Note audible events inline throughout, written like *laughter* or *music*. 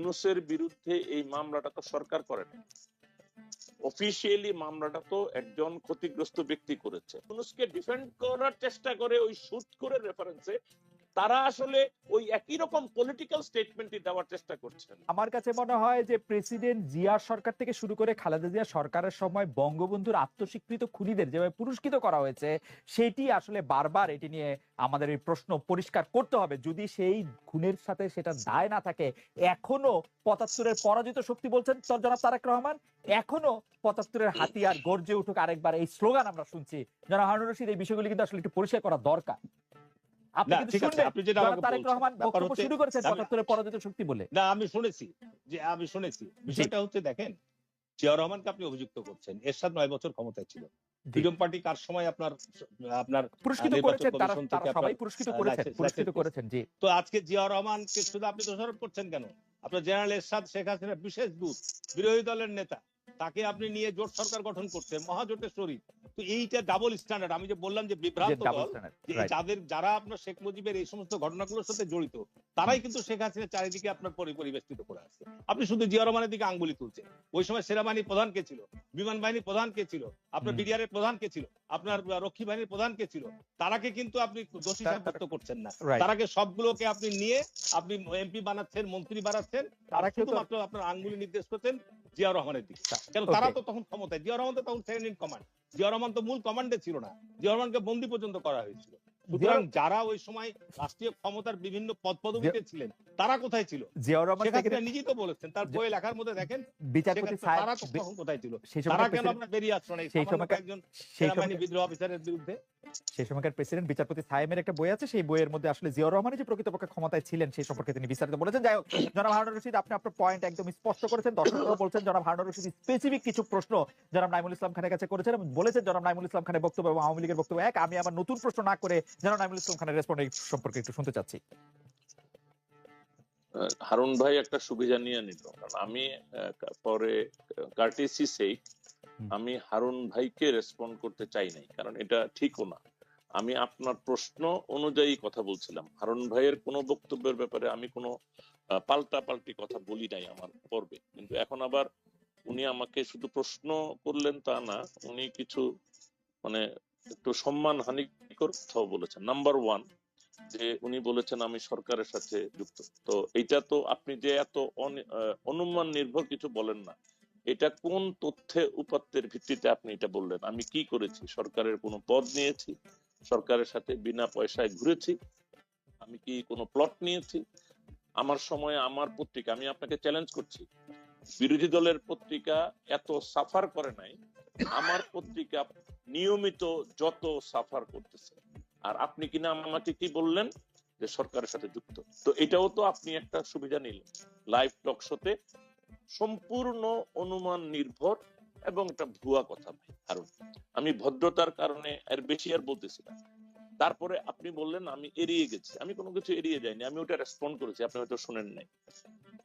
ইউনুসের বিরুদ্ধে এই মামলাটা তো সরকার করে না অফিসিয়ালি মামলাটা তো একজন ক্ষতিগ্রস্ত ব্যক্তি করেছে। ইউনুসকে ডিফেন্ড করার চেষ্টা করে ওই সুদ করে রেফারেন্সে তারা আসলে ওই একই রকম পলিটিক্যাল স্টেটমেন্টই দেওয়ার চেষ্টা করছেন। আমার কাছে মনে হয় যে প্রেসিডেন্ট জিয়ার সরকার থেকে শুরু করে খালেদা জিয়া সরকারের সময় বঙ্গবন্ধুর আত্মস্বীকৃত খুনিদের যেভাবে পুরস্কৃত করা হয়েছে, সেটি আসলে বারবার এটি নিয়ে আমাদের এই প্রশ্ন পরিষ্কার করতে হবে। যদি সেই খুনের সাথে সেটা দায় না থাকে, এখনও পঁচাত্তরের পরাজিত শক্তি বলছেন জনাব তারেক রহমান, এখনও পঁচাত্তরের হাতিয়ার গর্জে উঠুক আরেকবার। এই স্লোগান আমরা শুনছি। জনাব হারুন রশিদ, এই বিষয়গুলি কিন্তু আসলে একটু পরিষ্কার করা দরকার। আপনি না, কিন্তু শুনবেন আপনি যেটা আমাকে তারেক রহমান ব্যাপার বক্তব্য শুরু করেছেন আমি- পঁচাত্তরের পরাজিত শক্তি বলে। না আমি শুনেছি যে আমি শুনেছি। বিষয়টা হচ্ছে দেখেন জিয়া রহমানকে আপনি অভিযুক্ত করছেন এরশাদ নয় বছর ক্ষমতায় ছিল। ফ্রিডম পার্টি কার সময় আপনার আপনার পুরস্কৃত করেছেন তারা কমিশন তারা থেকে সবাই পুরস্কৃত করেছেন পুরস্কৃত করেছেন জি। তো আজকে জিয়া রহমানকে শুধু আপনি দোষারোপ করছেন কেন? আপনার জেনারেল এরশাদ শেখ হাসিনার বিশেষ দূত বিরোধী দলের নেতা তাকে আপনি নিয়ে জোট সরকার গঠন করছেন মহাজোটের শরীর। তো এইটা ডাবল স্ট্যান্ডার্ড আমি যে বললাম যে বিভ্রান্ত দল যাদের যারা আপনার শেখ মুজিবের এই সমস্ত ঘটনাগুলোর সাথে জড়িত তারাই কিন্তু শেখ হাসিনা চারিদিকে আপনার পরি পরিবেষ্টিত করে আসছে। আপনি শুধু জিয়া রহমানের দিকে আঙ্গুলি তুলছেন। ওই সময় সেনাবাহিনী প্রধান কে ছিল? বিমান বাহিনী প্রধান কে ছিল? আপনার। বিডিআর এর প্রধান কে ছিল? আপনার রক্ষী বাহিনীর প্রধান কে ছিল? তারাকে কিন্তু আপনি দোষী সাব্যস্ত করছেন না। তারাকে সবগুলোকে আপনি নিয়ে আপনি এমপি বানাচ্ছেন মন্ত্রী বানাচ্ছেন তারা কিন্তু- আপনার আঙ্গুলি নির্দেশ করছেন জিয়া রহমানের দিকে। কেন? তারা তো তখন ক্ষমতায়। জিয়া রহমান তো তখন second in command Zia Rahman তো মূল কমান্ডে ছিল না। জিয়া রহমানকে বন্দি পর্যন্ত করা হয়েছিল। সুতরাং যারা ওই সময় রাষ্ট্রীয় ক্ষমতার বিভিন্ন পদ পদবিতে ছিলেন তারা কোথায় ছিল? জিয়াউর রহমান নিজেই তো বলেছেন তার বইয়ে লেখার মধ্যে দেখেন বিচারপতি তারা তখন কোথায় ছিল? তারা কেন আপনার বেরিয়ে আসলো না? সেই সময়কার- একজন সেনাবাহিনী বিদ্রোহ অফিসারের বিরুদ্ধে? সেই সময়কার প্রেসিডেন্ট বিচারপতি সাহেবের একটা বই আছে, সেই বইয়ের মধ্যে আসলে জিয়াউর রহমান যে প্রকৃতপক্ষে ক্ষমতায় ছিলেন, সেই সম্পর্কে তিনি বিস্তারিত বলেছেন। যাই হোক, জনাব হারুন রশিদ, আপনি আপনার পয়েন্ট একদম স্পষ্ট করেছেন দর্শকরা বলছেন, জনাব হারুন রশিদ স্পেসিফিক কিছু প্রশ্ন জনাব নাইমুল ইসলাম খানের কাছে করেছেন এবং বলেছেন, জনাব নাইমুল ইসলাম খানের বক্তব্য এবং আওয়ামী লীগের বক্তব্য এক। আমি আমার নতুন প্রশ্ন না করে জনাব নাইমুল ইসলাম খানের রেসপন্ড সম্পর্কে একটু শুনতে চাচ্ছি। হারুন ভাই একটা সুবিধা নিয়ে নিল। কারণ আমি পরে কার্টিসি সেই। আমি হারুন ভাইকে রেসপন্ড করতে চাই নাই, কারণ এটা ঠিকও না। আমি আপনার প্রশ্ন অনুযায়ী কথা বলছিলাম। হারুন ভাইয়ের কোনো বক্তব্যের ব্যাপারে আমি কোনো পাল্টা পাল্টি কথা বলি নাই আমার পর্বে। কিন্তু এখন আবার উনি আমাকে শুধু প্রশ্ন করলেন তা না, উনি কিছু মানে একটু সম্মান হানিকর কথাও বলেছেন। নাম্বার ওয়ান যে উনি বলেছেন আমি সরকারের সাথে যুক্ত। তো এইটা তো আপনি যে এত অনুমান নির্ভর কিছু বলেন না এটা কোন তথ্যে উপাত্তের ভিত্তিতে আপনি এটা বললেন? আমি কি করেছি? সরকারের কোনো পদ নিয়েছি? সরকারের সাথে বিনা পয়সায় ঘুরেছি? আমি কি কোনো প্লট নিয়েছি? আমার সময় আমার পত্রিকা, আমি আপনাকে চ্যালেঞ্জ করছি। বিরোধী দলের পত্রিকা এত সাফার করে নাই। আমার পত্রিকা নিয়মিত যত সাফার করতেছে। আর আপনি কিনা আমাকে কি বললেন? যে সরকারের সাথে যুক্ত। তো এটাও তো আপনি একটা সুবিধা নিলেন। লাইভ টক শোতে সম্পূর্ণ অনুমান নির্ভর এবং একটা ভুয়া কথা ভাই হারুন আমি ভদ্রতার কারণে এর বেশি আর বলতেছি না। তারপরে আপনি বললেন আমি এড়িয়ে গেছি, আমি কোনো কিছু এড়িয়ে যাইনি, আমি ওটা রেসপন্ড করেছি, আপনি হয়তো শুনেন নাই।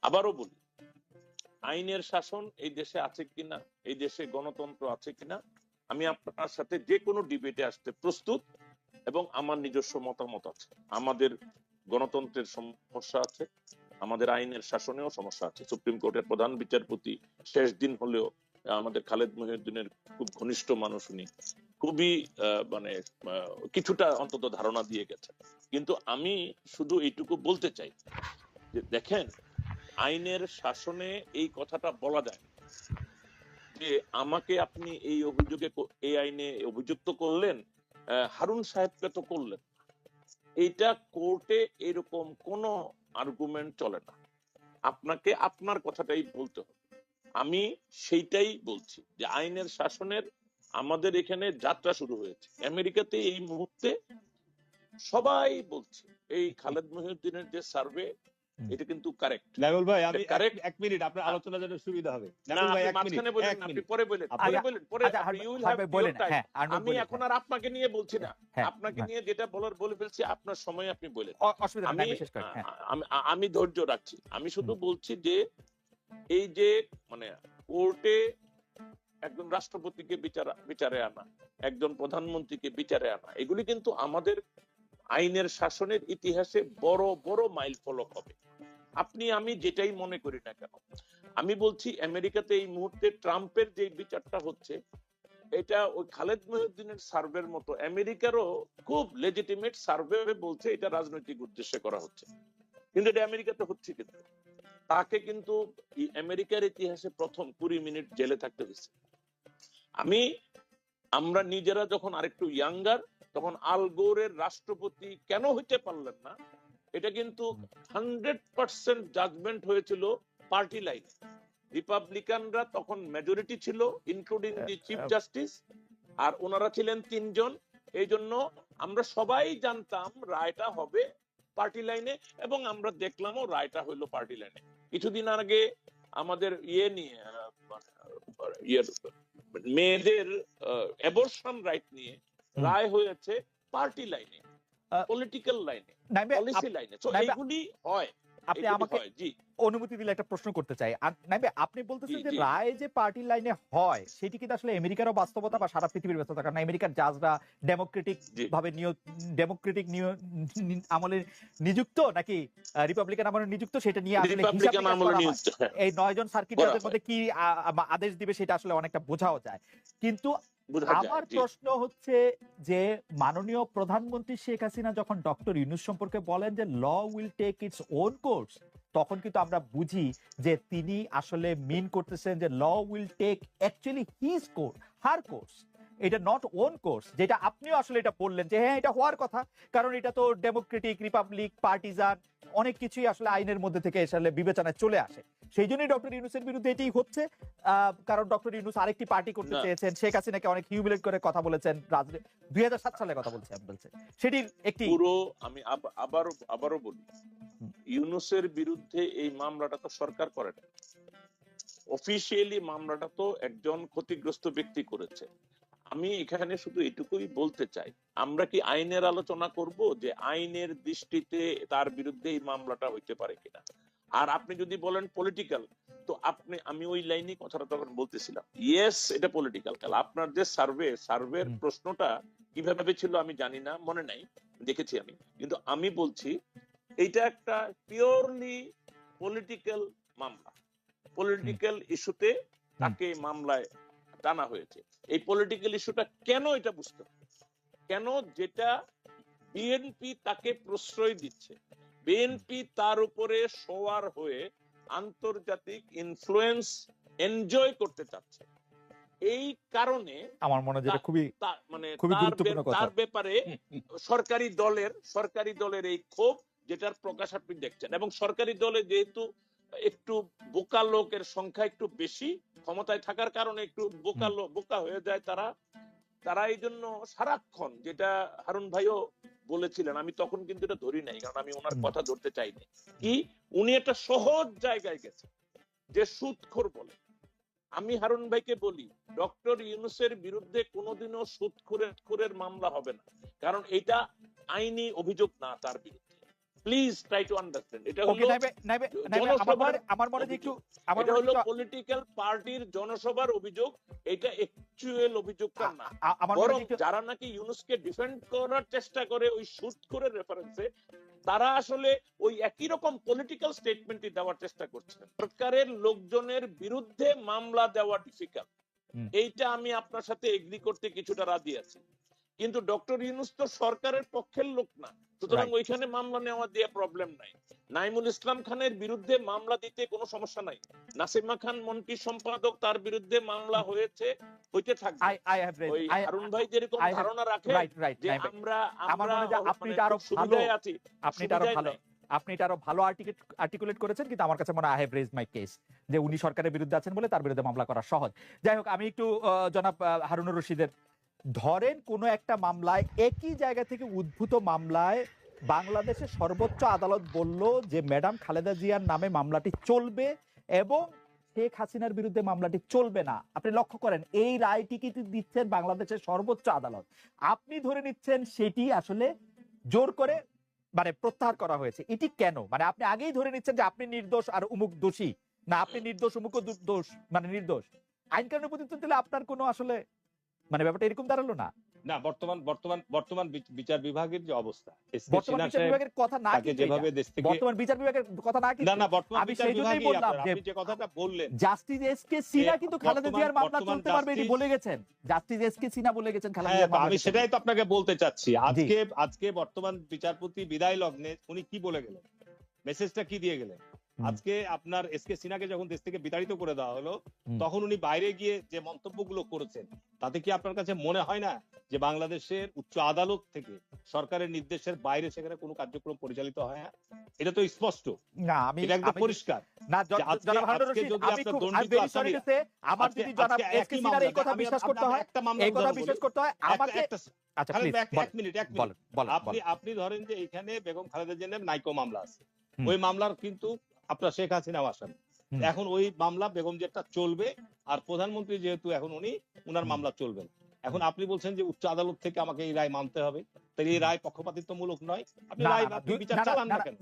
আবারও বলি, আইনের শাসন এই দেশে আছে কিনা, এই দেশে গণতন্ত্র আছে কিনা, আমি আপনার সাথে যে কোনো ডিবেটে আসতে প্রস্তুত এবং আমার নিজস্ব মতামত আছে, আমাদের গণতন্ত্রের সমস্যা আছে আমাদের আইনের শাসনেও সমস্যা আছে। সুপ্রিম কোর্টের প্রধান বিচারপতি শেষ দিন হলেও আমাদের খালেদ মহিউদ্দিনের খুব ঘনিষ্ঠ মানুষ উনি খুবই মানে কিছুটা অন্তত ধারণা দিয়ে গেছে কিন্তু আমি শুধু এইটুকু বলতে চাই যে, দেখেন, আইনের শাসনে এই কথাটা বলা যায় যে, আমাকে আপনি এই অভিযোগে এই আইনে অভিযুক্ত করলেন হারুন সাহেবকে তো করলেন এইটা কোর্টে এরকম কোনো আর্গুমেন্ট চলে না আপনাকে আপনার কথাটাই বলতে হবে আমি সেইটাই বলছি যে আইনের শাসনের আমাদের এখানে যাত্রা শুরু হয়েছে আমেরিকাতে এই মুহূর্তে সবাই বলছে, এই খালেদ মহিউদ্দিনের যে সার্ভে। এটা কিন্তু কারেক্ট নাইমুল ভাই আমি Correct. এক- মিনিট আপনার আলোচনা জন্য সুবিধা হবে। নাইমুল ভাই এক মিনিট বলেন আপনি পরে বলেন পরে বলেন পরে আচ্ছা will হারুন have ভাই বলেন হ্যাঁ আমি এখন হ্যাঁ, আর আপনাকে নিয়ে বলছি না। হ্যাঁ, আপনাকে হ্যাঁ। নিয়ে যেটা বলার বলে ফেলছি আপনার সময় আপনি বলেন। অসুবিধা নেই, আমি আমি শেষ করি হ্যাঁ। আমি ধৈর্য রাখছি। আমি শুধু বলছি যে এই যে মানে কোর্টে একজন রাষ্ট্রপতিকে বিচার বিচারে আনা একজন প্রধানমন্ত্রীকে বিচারে আনা এগুলি কিন্তু আমাদের আইনের শাসনের ইতিহাসে বড় বড় মাইল ফলক হবে। আপনি, আমি যেটাই মনে করি না কেন, আমি বলছি আমেরিকাতে এই মুহূর্তে ট্রাম্পের যে বিচারটা হচ্ছে, এটা ওই খালেদ মহিউদ্দিনের সার্ভের মতো, আমেরিকারও খুব লেজিটিমেট সার্ভে বলছে এটা রাজনৈতিক উদ্দেশ্যে করা হচ্ছে। কিন্তু এটা আমেরিকাতে হচ্ছে কিন্তু। তাকে কিন্তু আমেরিকার ইতিহাসে প্রথম কুড়ি মিনিট জেলে থাকতে হয়েছে। আমি, আমরা নিজেরা যখন আরেকটু ইয়াঙ্গার তখন আল গোরের রাষ্ট্রপতি কেন হইতে পারলেন না এটা কিন্তু হান্ড্রেড পার্সেন্ট জাজমেন্ট হয়েছিল পার্টি লাইনে রিপাবলিকানরা তখন মেজরিটি ছিল ইনক্লুডিং দি চিফ জাস্টিস আর ওনারা ছিলেন তিনজন। এই জন্য আমরা সবাই জানতাম রায়টা হবে পার্টি লাইনে এবং আমরা দেখলামও রায়টা হইল পার্টি লাইনে কিছুদিন আগে আমাদের ইয়ে নিয়ে মেয়েদের অ্যাবর্শন রাইট নিয়ে রায় হয়েছে পার্টি লাইনে পলিটিক্যাল লাইনে পলিসি লাইনে তো এইগুলি হয় আপনি আমাকে অনুমতি দিলে একটা প্রশ্ন করতে চাই। নাইবে আপনি বলতেছেন যে রায় যে পার্টি লাইনে হয় সেটি কিন্তু আসলে আমেরিকারও বাস্তবতা বা সারা পৃথিবীর কারণ আমেরিকার জাজরা ডেমোক্রেটিক ভাবে ডেমোক্রেটিক আমলে নিযুক্ত নাকি রিপাবলিকান আমলে নিযুক্ত সেটা নিয়ে আসলে হয়। এই নয় জন সার্কিট জাজের মধ্যে কি আদেশ দিবে সেটা আসলে অনেকটা বোঝাও যায়। কিন্তু আমার প্রশ্ন হচ্ছে যে মাননীয় প্রধানমন্ত্রী শেখ হাসিনা যখন ডক্টর ইউনুস সম্পর্কে বলেন যে law will take its own course তখন কিন্তু আমরা বুঝি যে তিনি আসলে মিন করতেছেন যে law will take actually his course her course এটা নট ওন কোর্স যেটা আপনিও আসলে এটা বললেন যে হ্যাঁ এটা হওয়ার কথা। কারণ এটা তো ডেমোক্রেটিক রিপাবলিক পার্টিজান অনেক কিছুই আসলে আইনের মধ্যে থেকে আসলে বিবেচনায় চলে আসে। সেই জন্যই ডক্টর ইউনুসের বিরুদ্ধে এটাই হচ্ছে। কারণ ডক্টর ইউনুস আরেকটি পার্টি করতে। চেয়েছেন। শেখ হাসিনাকে অনেক হিউমিলেট করে কথা বলেছেন। দুই হাজার সাত সালে কথা বলছেন বলছে সেটির একটি পুরো আমি আবারও আবারও বলি ইউনুসের বিরুদ্ধে এই মামলাটা তো সরকার করে না। অফিসিয়ালি মামলাটা তো একজন ক্ষতিগ্রস্ত ব্যক্তি করেছে। আমি এখানে শুধু এটুকুই বলতে চাই আমরা কি আইনের আলোচনা করব যে আইনের দৃষ্টিতে তার বিরুদ্ধে এই মামলাটা হইতে পারে কিনা? আর আপনি যদি বলেন পলিটিক্যাল তো আপনি আমি ওই লাইনে কথাটা তখন বলতেছিলাম। ইয়েস এটা পলিটিক্যাল কাল আপনার যে সার্ভে সার্ভের প্রশ্নটা কীভাবে ছিল আমি জানি না মনে নাই দেখেছি আমি। কিন্তু আমি বলছি এটা একটা পিওরলি পলিটিক্যাল মামলা। পলিটিক্যাল ইস্যুতে তাকে মামলায় টানা হয়েছে। এই পলিটিক্যাল ইস্যুটা কেন এটা বুঝতে হবে? কেন যেটা বিএনপি তাকে প্রশ্রয় দিচ্ছে? বিএনপি তার উপরে সওয়ার হয়ে আন্তর্জাতিক ইনফ্লুয়েন্স এনজয় করতে চাচ্ছে। এই কারণে আমার মনে হয় যেটা খুবই মানে। তার ব্যাপারে সরকারি দলের সরকারি দলের এই ক্ষোভ যেটার প্রকাশ আপনি দেখছেন। এবং সরকারি দলে যেহেতু একটু বোকা লোকের সংখ্যা একটু বেশি ক্ষমতায় থাকার কারণে একটু বোকা বোকা হয়ে যায় তারা তারা এই জন্য সারাক্ষণ যেটা হারুন ভাইও বলেছিলেন আমি তখন কিন্তু এটা ধরি নাই কারণ আমি ওনার কথা ধরতে চাইনি। কি? উনি একটা সহজ জায়গায় গেছে যে সুদখোর বলে। আমি হারুন ভাইকে বলি ডক্টর ইউনুসের বিরুদ্ধে কোনোদিনও সুদখোরের খোরের মামলা হবে না কারণ এটা আইনি অভিযোগ না তার বিরুদ্ধে। প্লিজ ট্রাই টু আন্ডারস্ট্যান্ড এটা হলো আমার জনসভার আমার মনে একটু আমার এটা হলো পলিটিক্যাল পার্টির জনসভার অভিযোগ। এটা অ্যাকচুয়াল অভিযোগটা না। বরং যারা নাকি ইউনুসকে ডিফেন্ড করার চেষ্টা করে ওই সুদ করে রেফারেন্সে তারা আসলে ওই একই রকম পলিটিক্যাল স্টেটমেন্টই দেওয়ার চেষ্টা করছে। সরকারের লোকজনের বিরুদ্ধে মামলা দেওয়া ডিফিকাল্ট এইটা আমি আপনার সাথে এগ্রি করতে কিছুটা রাজি আছি। কিন্তু ডক্টর ইউনুস তো সরকারের পক্ষের লোক না। সুতরাং ওইখানে মামলা নেওয়া দিয়ে প্রবলেম নাই। নাইমুল ইসলাম খানের বিরুদ্ধে মামলা দিতে কোনো সমস্যা নাই। নাসিমা খান মন্ত্রী সম্পাদক তার বিরুদ্ধে মামলা হয়েছে হইতে থাকবে। আই আই হ্যাভ ওই হারুন ভাই যেরকম ধারণা রাখে যে আমরা আমার মনে হয় আপনি এটা আরও ভালো- আছি আপনি আরও ভালো আপনি এটা আরও ভালো আর্টিকুলেট করেছেন কিন্তু আমার কাছে মনে I have raise my case যে উনি সরকারের বিরুদ্ধে আছেন বলে তার বিরুদ্ধে মামলা করা সহজ। যাই হোক আমি একটু জনাব হারুনুর রশিদের ধরেন কোনো একটা মামলায় একই জায়গা থেকে উদ্ভূত মামলায় বাংলাদেশের সর্বোচ্চ আদালত বলল যে ম্যাডাম খালেদা জিয়ার নামে মামলাটি চলবে এবং শেখ হাসিনার বিরুদ্ধে মামলাটি চলবে না। আপনি লক্ষ্য করেন, এই রায়টি কিন্তু দিচ্ছেন বাংলাদেশের সর্বোচ্চ আদালত। আপনি ধরে নিচ্ছেন সেটি আসলে জোর করে মানে প্রত্যাহার করা হয়েছে। এটি কেন? মানে আপনি আগেই ধরে নিচ্ছেন যে আপনি নির্দোষ আর উমুক দোষী। না, আপনি নির্দোষ উমুক দোষ মানে নির্দোষ। আইন কানুনের প্রতি তো আপনার কোনো আসলে মানে ব্যাপারটা এরকম দাঁড়াল না? না বর্তমান বর্তমান বর্তমান বিচার বিভাগের যে অবস্থা বর্তমান বিচার বিভাগের কথা না কিন্তু যেভাবে দেশ থেকে বর্তমান বিচার বিভাগের কথা না কিন্তু না না বর্তমান বিচার বিভাগই বললাম আপনি যে কথাটা বললেন জাস্টিস এস কে সিনা কিন্তু খালেদা জিয়ার মামলা চলতে পারবে এটি বলে গেছেন। জাস্টিস এস কে সিনা বলে গেছেন খালেদা হ্যাঁ জিয়ার মামলা আমি সেটাই তো আপনাকে বলতে চাচ্ছি। আজকে আজকে বর্তমান বিচারপতি বিদায় লগ্নে উনি কি বলে গেলেন? মেসেজটা কি দিয়ে গেলেন। আজকে আপনার এস কে সিনহাকে যখন দেশ থেকে বিতাড়িত করে দেওয়া হলো তখন উনি বাইরে গিয়ে যে মন্তব্যগুলো করেছেন তাতে কি আপনার কাছে মনে হয় না যে বাংলাদেশের উচ্চ আদালত থেকে সরকারের নির্দেশের বাইরে সেখানে কোনো কার্যক্রম পরিচালিত হয় না? এটা তো স্পষ্ট। না আমি এটা একদম পরিষ্কার। না আজকে- জনাব হারুন আজকে রশিদ, যদি আপনার দণ্ডিত very sorry আসামিরা- to say, আমার যদি জনাব এস কে একই এই কথা বিশ্বাস করতে হয় এই কথা বিশ্বাস করতে হয় আমাকে আচ্ছা প্লিজ এক- এক মিনিট এক মিনিট। বলেন বলেন। আপনি আপনি ধরেন যে এখানে বেগম খালেদা জিয়ার নাইকো মামলা আছে। ওই মামলার কিন্তু আপনার শেখ হাসিনা আসামি এখন ওই মামলা বেগম জিয়ারটা চলবে আর প্রধানমন্ত্রী যেহেতু এখন উনি উনার মামলা চলবে এখন আপনি বলছেন যে উচ্চ আদালত থেকে আমাকে এই রায় মানতে হবে এই রায় পক্ষপাতিত্বমূলক নয়। আপনি রায় বিচার চালান না, কেন?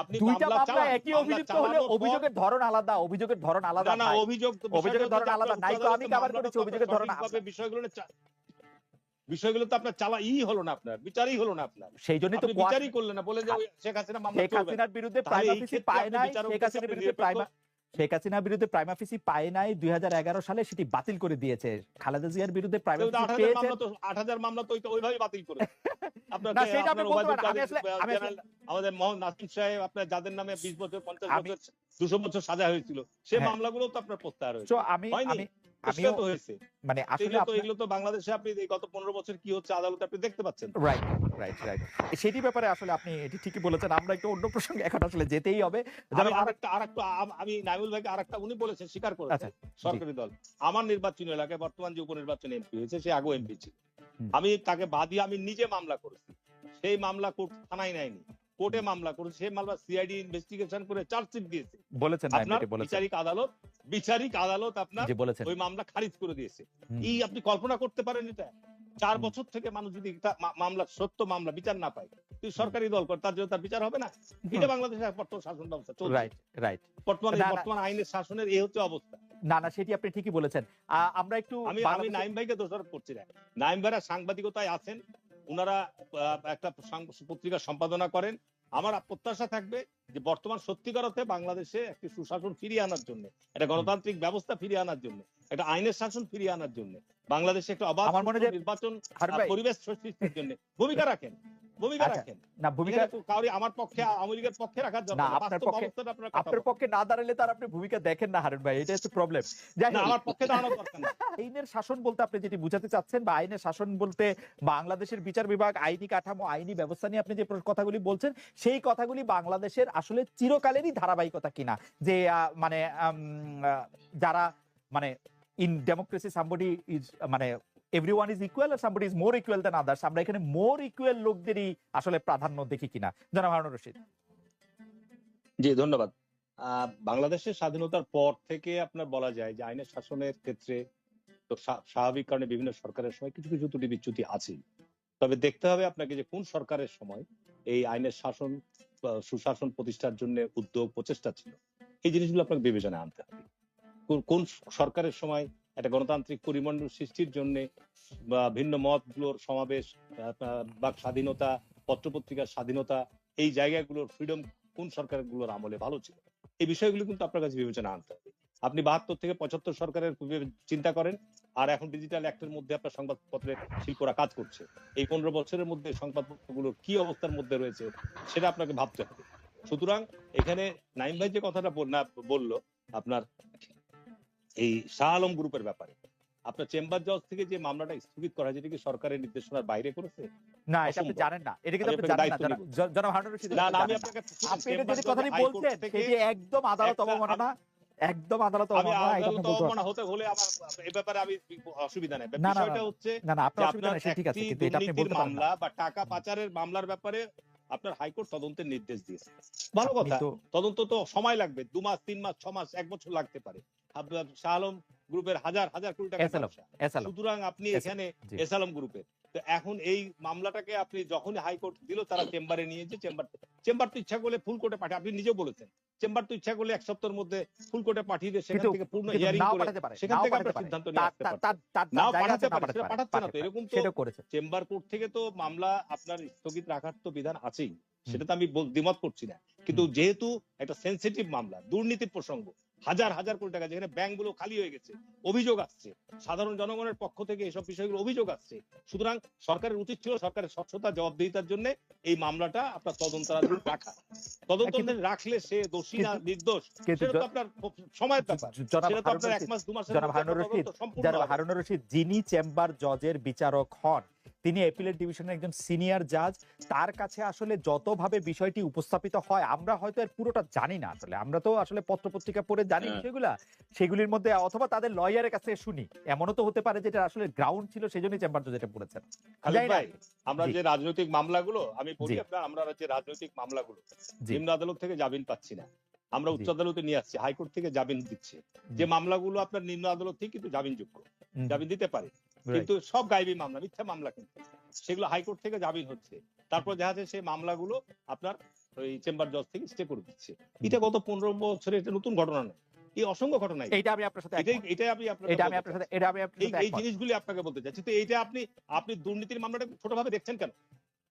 আপনি মামলা চালান একই মামলা অভিযুক্ত হলে অভিযোগের ধরন আলাদা অভিযোগের ধরন আলাদা না অভিযোগ অভিযোগের ধরন আলাদা। নাইকো উচ্চ আমি করেছি, অভিযোগের ধরন বিষয়গুলো বিষয়গুলো তো আপনার চালা ই হলো না আপনার বিচারই হলো না আপনার। সেই জন্যই তো বিচারই করলেন না বলে যে শেখ হাসিনা মামলা শেখ হাসিনার বিরুদ্ধে তাহলে প্রাইমা এই ফিসি ক্ষেত্রে পায় নাই শেখ হাসিনার বিরুদ্ধে প্রাইমা শেখ হাসিনার বিরুদ্ধে প্রাইমা ফিসি পায় নাই দুই সালে সেটি বাতিল করে দিয়েছে। খালেদা জিয়ার বিরুদ্ধে প্রাইমা কিন্তু আট হাজার পেয়েছে। মামলা তো আট হাজার মামলা তো ওই- ওইভাবেই বাতিল করে। *laughs* না, আমাদের মোহন নাসিম সাহেব আপনার যাদের নামে বিশ বছর পঞ্চাশ বছর দুশো বছর সাজা হয়েছিল সে হ্যাঁ। মামলাগুলো তো আপনার প্রত্যাহার হয়েছে। আমি আমিও হয়েছে। মানে আসলে এগুলো তো বাংলাদেশে আপনি গত পনেরো বছর কি হচ্ছে আদালতে আপনি দেখতে পাচ্ছেন। রাইট রাইট রাইট সেটি ব্যাপারে আসলে আপনি এটি ঠিকই বলেছেন। আমরা একটু অন্য প্রসঙ্গে এখন আসলে যেতেই হবে। আমি আরেকটা আরেকটা আমি নাইমুল ভাইকে আরেকটা উনি বলেছেন স্বীকার করেছেন। আচ্ছা, সরকারি দল। আমার নির্বাচনী এলাকায় বর্তমান যে উপনির্বাচনে এমপি হয়েছে সে আগেও এমপি ছিল। আমি তাকে বাদিয়ে আমি নিজে মামলা করেছি। সেই মামলা কোর্ট থানায় নেয়নি। কোর্টে মামলা করেছে। সেই মামলা সিআইডি ইনভেস্টিগেশন করে চার্জশিট দিয়েছে। বলেছেন আপনার বলেছেন। বিচারিক আদালত বিচারিক আদালত আপনার ওই মামলা খারিজ করে দিয়েছে। এই আপনি কল্পনা করতে পারেন এটা? চার বছর থেকে মানুষ যদি মামলা সত্য মামলা বিচার না পায় তুই সরকারি দল কর তার জন্য তার বিচার হবে না? এটা বাংলাদেশের বর্তমান শাসন ব্যবস্থা চলছে। রাইট রাইট বর্তমানে। বর্তমান আইনের শাসনের এই হচ্ছে অবস্থা। না না সেটি আপনি ঠিকই বলেছেন। আমরা একটু আমি আমি নাইম ভাইকে দোষারোপ করছি না। নাইম ভাইরা সাংবাদিকতায় আছেন ওনারা একটা পত্রিকা সম্পাদনা করেন আমার প্রত্যাশা থাকবে যে বর্তমান সত্যিকার অর্থে বাংলাদেশে একটি সুশাসন ফিরিয়ে আনার জন্য একটা গণতান্ত্রিক ব্যবস্থা ফিরিয়ে আনার জন্য একটা আইনের শাসন ফিরিয়ে আনার জন্য বাংলাদেশে একটা অবাধ নির্বাচন পরিবেশ সৃষ্টির জন্য ভূমিকা রাখেন। ভূমিকা রাখেন। না ভূমিকা কাউরি আমার পক্ষে আওয়ামী লীগের পক্ষে রাখার না, আপনার পক্ষে- অবস্থাটা আপনারা কথা আপনার পক্ষে না দাঁড়ালে তার আপনি ভূমিকা দেখেন না হারুন ভাই এটা হচ্ছে প্রবলেম না আমার পক্ষে দাঁড়ানোর দরকার নেই। আইনের শাসন বলতে আপনি যেটি বুঝাতে চাচ্ছেন বা আইনের শাসন বলতে বাংলাদেশের বিচার বিভাগ আইনি কাঠামো আইনি ব্যবস্থা নিয়ে আপনি যে কথাগুলি বলছেন সেই কথাগুলি বাংলাদেশের আসলে চিরকালেরই ধারাবাহিকতা কিনা? যে মানে যারা মানে ইন ডেমোক্রেসি সামবডি ইজ মানে everyone is equal R somebody is more equal than others আমরা এখানে মোর ইকুয়াল লোকদেরই আসলে প্রাধান্য দেখি কিনা? জনাব হারুন রশিদ। জি, ধন্যবাদ। বাংলাদেশের স্বাধীনতার পর থেকে আপনার বলা যায় যে আইনের শাসনের ক্ষেত্রে তো স্বাভাবিক কারণে বিভিন্ন সরকারের সময় কিছু কিছু ত্রুটি বিচ্যুতি আছে তবে দেখতে হবে আপনাকে যে কোন সরকারের সময় এই আইনের শাসন সুশাসন প্রতিষ্ঠার জন্য উদ্যোগ, প্রচেষ্টা ছিল। এই জিনিসগুলো আপনাকে বিবেচনায় আনতে হবে। কোন সরকারের সময় একটা গণতান্ত্রিক পরিমণ্ডল সৃষ্টির জন্য বা ভিন্ন মতগুলোর সমাবেশ বাক স্বাধীনতা, পত্রপত্রিকার স্বাধীনতা, এই জায়গাগুলোর ফ্রিডম কোন সরকারগুলোর আমলে ভালো ছিল? এই বিষয়গুলো কিন্তু আপনার কাছে বিবেচনা আনতে হবে। আপনি বাহাত্তর থেকে পঁচাত্তর সরকারের চিন্তা করেন, আর এখন ডিজিটাল অ্যাক্টের মধ্যে আপনার সংবাদপত্রের শিল্পরা কাজ করছে। এই পনেরো বছরের মধ্যে সংবাদপত্রগুলো কি অবস্থার মধ্যে রয়েছে, সেটা আপনাকে ভাবতে হবে। সুতরাং এখানে নাইম ভাই যে কথাটা বল- বলল, আপনার এই শাহ আলম গ্রুপের ব্যাপারে। আপনার চেম্বার জজ থেকে যে মামলাটা স্থগিত করা যেটা কি সরকারের নির্দেশনার বাইরে করেছে? না এটা আপনি জানেন না। এটা কিন্তু আপনি জানেন না। দায়িত্ব জনাব- হারুন রশিদ না আমি আপনাকে আপনি এটা কথাটি সেটি একদম আদালত অবমাননা একদম আদালত অবমাননা হতে হলে আমার এই ব্যাপারে আমি অসুবিধা নেই। বিষয়টা হচ্ছে না না আপনার অসুবিধা নেই ঠিক আছে কিন্তু এটা আপনি বলতে পারেন মামলা বা টাকা পাচারের মামলার ব্যাপারে আপনার হাইকোর্ট তদন্তের নির্দেশ দিয়েছে। ভালো কথা তদন্ত তো সময় লাগবে দু মাস তিন মাস ছ মাস এক বছর লাগতে পারে। শাহ আলম গ্রুপের হাজার হাজার কোটি টাকা সুতরাং আপনি এখানে গ্রুপের। তো এখন এই মামলাটাকে আপনি যখনই হাইকোর্ট দিল তারা চেম্বারে নিয়ে যে চেম্বার চেম্বার তো ইচ্ছা করলে ফুল কোর্টে পাঠায় আপনি নিজেও বলেছেন। চেম্বার তো ইচ্ছা করলে এক সপ্তাহের মধ্যে ফুল কোর্টে পাঠিয়ে দিয়ে সেখান থেকে পূর্ণ হিয়ারিং করে সেখান থেকে আপনার সিদ্ধান্ত নিয়ে আসতে নাও পাঠাতে পারে, সেটা পাঠাচ্ছে না তো, এরকম তো- চেম্বার কোর্ট থেকে তো মামলা আপনার স্থগিত রাখার তো বিধান আছেই। সেটা তো আমি দ্বিমত করছি না। কিন্তু যেহেতু একটা সেন্সিটিভ মামলা দুর্নীতির প্রসঙ্গ হাজার হাজার কোটি টাকা যেখানে ব্যাংকগুলো খালি হয়ে গেছে অভিযোগ আসছে। সাধারণ জনগণের পক্ষ থেকে এসব বিষয়গুলো অভিযোগ আসছে। সুতরাং সরকারের উচিত ছিল সরকারের স্বচ্ছতা জবাবদিহিতার জন্য এই মামলাটা আপনার তদন্তাধীন রাখা। তদন্তাধীন রাখলে সে দোষী না নির্দোষ সেটা তো আপনার সময়ের ব্যাপার। সেটা তো আপনার এক মাস দু জনাব হবে। হারুন রশিদ যিনি চেম্বার জজের বিচারক হন তিনি এপিলেট ডিভিশনের একজন সিনিয়র জাজ। তার কাছে আসলে যতভাবে বিষয়টি উপস্থাপিত হয় আমরা হয়তো এর পুরোটা জানি না আসলে। আমরা তো আসলে পত্রপত্রিকা পড়ে জানি হ্যাঁ। বিষয়গুলা সেগুলির মধ্যে অথবা তাদের লয়ারের কাছে শুনি। এমনও তো হতে পারে যেটা আসলে গ্রাউন্ড ছিল সেজন্যই চেম্বার জজ এটা পড়েছেন। আমরা যে রাজনৈতিক মামলাগুলো আমি বলি আপনার আমরা যে রাজনৈতিক মামলাগুলো নিম্ন আদালত থেকে জামিন পাচ্ছি না। আমরা উচ্চ আদালতে নিয়ে আসছি হাইকোর্ট থেকে জামিন দিচ্ছে। যে মামলাগুলো আপনার নিম্ন আদালত থেকে কিন্তু জামিনযোগ্য। জামিন দিতে পারে. কিন্তু সব গাইবী মামলা মিথ্যা মামলা কিন্তু। সেগুলো হাইকোর্ট থেকে জামিন হচ্ছে। তারপর দেখা যাচ্ছে সেই মামলাগুলো আপনার ওই চেম্বার জজ থেকে স্টে করে দিচ্ছে। এটা গত পনেরো বছরের এটা নতুন ঘটনা নয়। এই অসংখ্য ঘটনা এটা। আমি আপনার সাথে। এটাই আমি এটা আমি আপনার সাথে এটা আমি আপনার এই সাথে এই জিনিসগুলি আপনাকে বলতে চাচ্ছি তো এইটা আপনি আপনি দুর্নীতির মামলাটা ছোটভাবে দেখছেন কেন?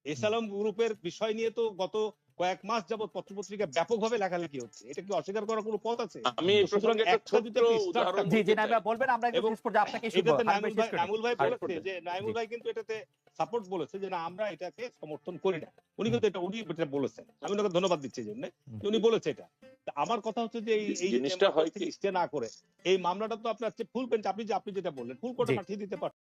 এসালাম গ্রুপের বিষয় নিয়ে তো গত কয়েক মাস যাবত পত্রপত্রিকা ব্যাপকভাবে লেখালেখি হচ্ছে। এটা কি অস্বীকার করার কোনো পথ আছে? আমি এই প্রসঙ্গে একটা একটা আপনি উদাহরণ জি জি বলতে না চাই। বলবেন আমরা একদম এবং আপনাকে শুনব এটাতে নাইমুল ভাই নাইমুল ভাই বলেছে যে নাইমুল ভাই কিন্তু এটাতে সাপোর্ট বলেছে যে না আমরা এটাকে সমর্থন করি না। উনি কিন্তু এটা উনি এটা বলেছেন। আমি ওনাকে ধন্যবাদ দিচ্ছি জন্য। যে উনি বলেছে এটা। তা আমার কথা হচ্ছে যে এই এই জিনিসটা হয় কি? স্টে না করে এই মামলাটা তো আপনার ফুল বেঞ্চ আপনি যে আপনি যেটা বললেন ফুল কোর্টে পাঠিয়ে দিতে পারতেন।